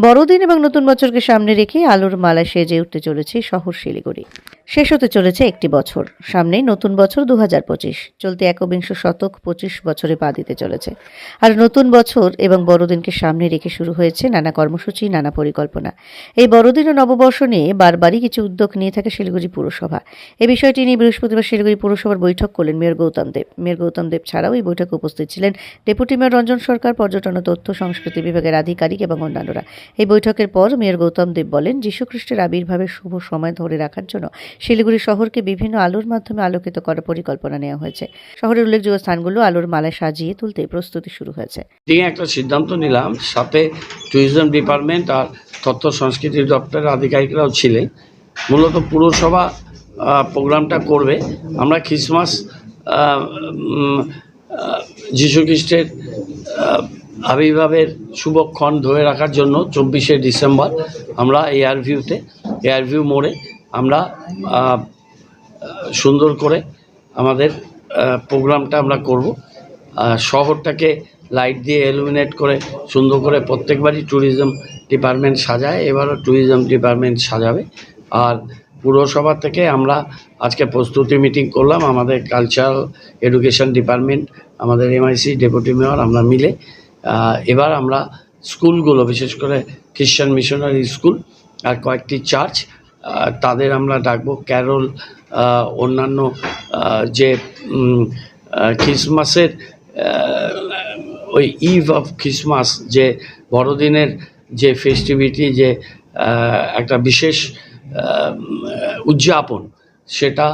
বড়দিন এবং নতুন বছরকে সামনে রেখে আলোর মালা সেজে উঠতে চলেছে শহর শিলিগুড়ি। শেষ হতে চলেছে একটি বছর। সামনে নতুন বছর দু হাজার পঁচিশ। চলতি একবিংশ শতক পঁচিশ বছরে পা দিতে চলেছে। আর নতুন বছর এবং বড়দিনকে সামনে রেখে শুরু হয়েছে নানা কর্মসূচি, নানা পরিকল্পনা। এই বড়দিন ও নববর্ষ নিয়ে বারবারই কিছু উদ্যোগ নিয়ে থাকে শিলিগুড়ি পুরসভা। এ বিষয়টি নিয়ে বৃহস্পতিবার শিলিগুড়ি পুরসভার বৈঠক করলেন মেয়র গৌতম দেব। মেয়র গৌতম দেব ছাড়াও এই বৈঠকে উপস্থিত ছিলেন ডেপুটি মেয়র রঞ্জন সরকার, পর্যটন ও তথ্য সংস্কৃতি বিভাগের আধিকারিক এবং অন্যান্যরা। বৈঠকের পর মেয়র গৌতম দেব বলেন, যীশুখ্রিস্টের আবির্ভাবের শুভ সময় ধরে রাখার জন্য শিলিগুড়ি শহরকে বিভিন্ন আলোর মাধ্যমে আলোকিত করার পরিকল্পনা নেওয়া হয়েছে। শহরের উল্লেখযোগ্য স্থানগুলো আলোর মালায় সাজিয়ে তুলতে প্রস্তুতি শুরু হয়েছে। একটা সিদ্ধান্ত নিলাম, সাথে ট্যুরিজম ডিপার্টমেন্ট আর তথ্য সংস্কৃতি দপ্তরের আধিকারিকরাও ছিলেন। মূলত পুরসভা প্রোগ্রামটা করবে। আমরা খ্রিসমাস যীশুখ্রিস্টের আবির্ভাবের শুভক্ষণ ধরে রাখার জন্য চব্বিশে ডিসেম্বর আমরা এয়ারভিউতে এয়ারভিউ মোড়ে আমরা সুন্দর করে আমাদের প্রোগ্রামটা আমরা করব। শহরটাকে লাইট দিয়ে এলুমিনেট করে সুন্দর করে প্রত্যেকবারই ট্যুরিজম ডিপার্টমেন্ট সাজায়, এবারও ট্যুরিজম ডিপার্টমেন্ট সাজাবে। আর পুরসভা থেকে আমরা আজকে প্রস্তুতি মিটিং করলাম। আমাদের কালচারাল এডুকেশন ডিপার্টমেন্ট আমাদের এমআইসি ডেপুটি মেয়র আমরা মিলে এবার আমরা স্কুলগুলো, বিশেষ করে খ্রিশ্চান মিশনারি স্কুল আর কয়েকটি চার্চ তাদের আমরা ডাকবো ক্যারল অন্যান্য যে খ্রিসমাসের ওই ইভ অফ খ্রিসমাস যে বড়দিনের যে ফেস্টিভিটি যে একটা বিশেষ উদযাপন সেটা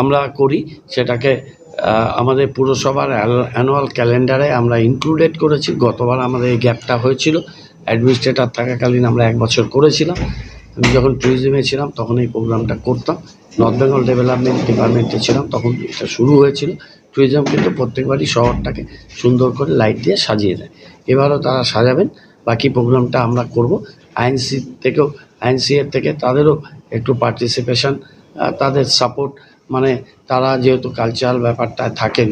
আমরা করি। সেটাকে আমাদের পুরসভার অ্যানুয়াল ক্যালেন্ডারে আমরা ইনক্লুডেড করেছি। গতবার আমাদের এই গ্যাপটা হয়েছিল। অ্যাডমিনিস্ট্রেটর থাকাকালীন আমরা এক বছর করেছিলাম। আমি যখন ট্যুরিজমে ছিলাম, তখন এই প্রোগ্রামটা করতাম। নর্থ বেঙ্গল ডেভেলপমেন্ট ডিপার্টমেন্টে ছিলাম, তখন এটা শুরু হয়েছিল। ট্যুরিজম কিন্তু প্রত্যেকবারই শহরটাকে সুন্দর করে লাইট দিয়ে সাজিয়ে দেয়। এবারও তারা সাজাবেন। বাকি প্রোগ্রামটা আমরা করব। আইএনসি থেকেও আইএনসি এর থেকে তাদেরও একটু পার্টিসিপেশন তাদের সাপোর্ট মানে তারা যেহেতু কালচারাল ব্যাপারটায় থাকেন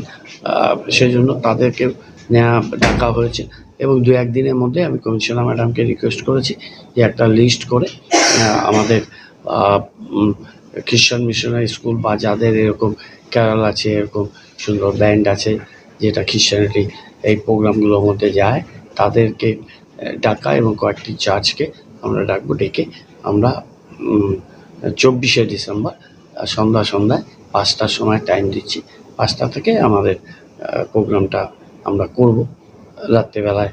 সেই জন্য তাদেরকেও নেওয়া ডাকা হয়েছে। এবং দু একদিনের মধ্যে আমি কমিশনার ম্যাডামকে রিকোয়েস্ট করেছি যে একটা লিস্ট করে আমাদের খ্রিশ্চান মিশনারি স্কুল বা যাদের এরকম ক্যারাল আছে, এরকম সুন্দর ব্যান্ড আছে, যেটা খ্রিশ্চানিটি এই প্রোগ্রামগুলোর মধ্যে যায়, তাদেরকে ডাকা এবং কয়েকটি চার্চকে আমরা ডাকবো, ডেকে আমরা চব্বিশে ডিসেম্বর সন্ধ্যা সন্ধ্যায় পাঁচটার সময় টাইম দিচ্ছি। পাঁচটা থেকে আমাদের প্রোগ্রামটা আমরা করব। রাত্রেবেলায়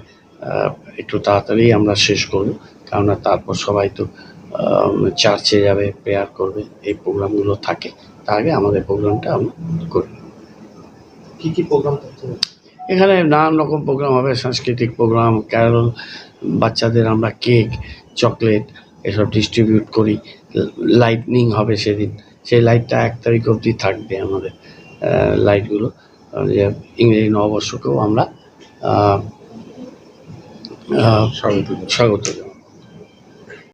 একটু তাড়াতাড়ি আমরা শেষ করব। কেননা তারপর সবাই তো চার্চে যাবে প্রেয়ার করবে এই প্রোগ্রামগুলো থাকে তার আগে আমাদের প্রোগ্রামটা আমরা করি। কী কি প্রোগ্রাম এখানে নানান রকম প্রোগ্রাম হবে সাংস্কৃতিক প্রোগ্রাম ক্যারল বাচ্চাদের আমরা কেক চকলেট এসব ডিস্ট্রিবিউট করি লাইটনিং হবে সেদিন। সেই লাইটটা এক তারিখ অবধি থাকবে আমাদের লাইটগুলো যে ইংরেজি নববর্ষকেও আমরা স্বাগত জানাব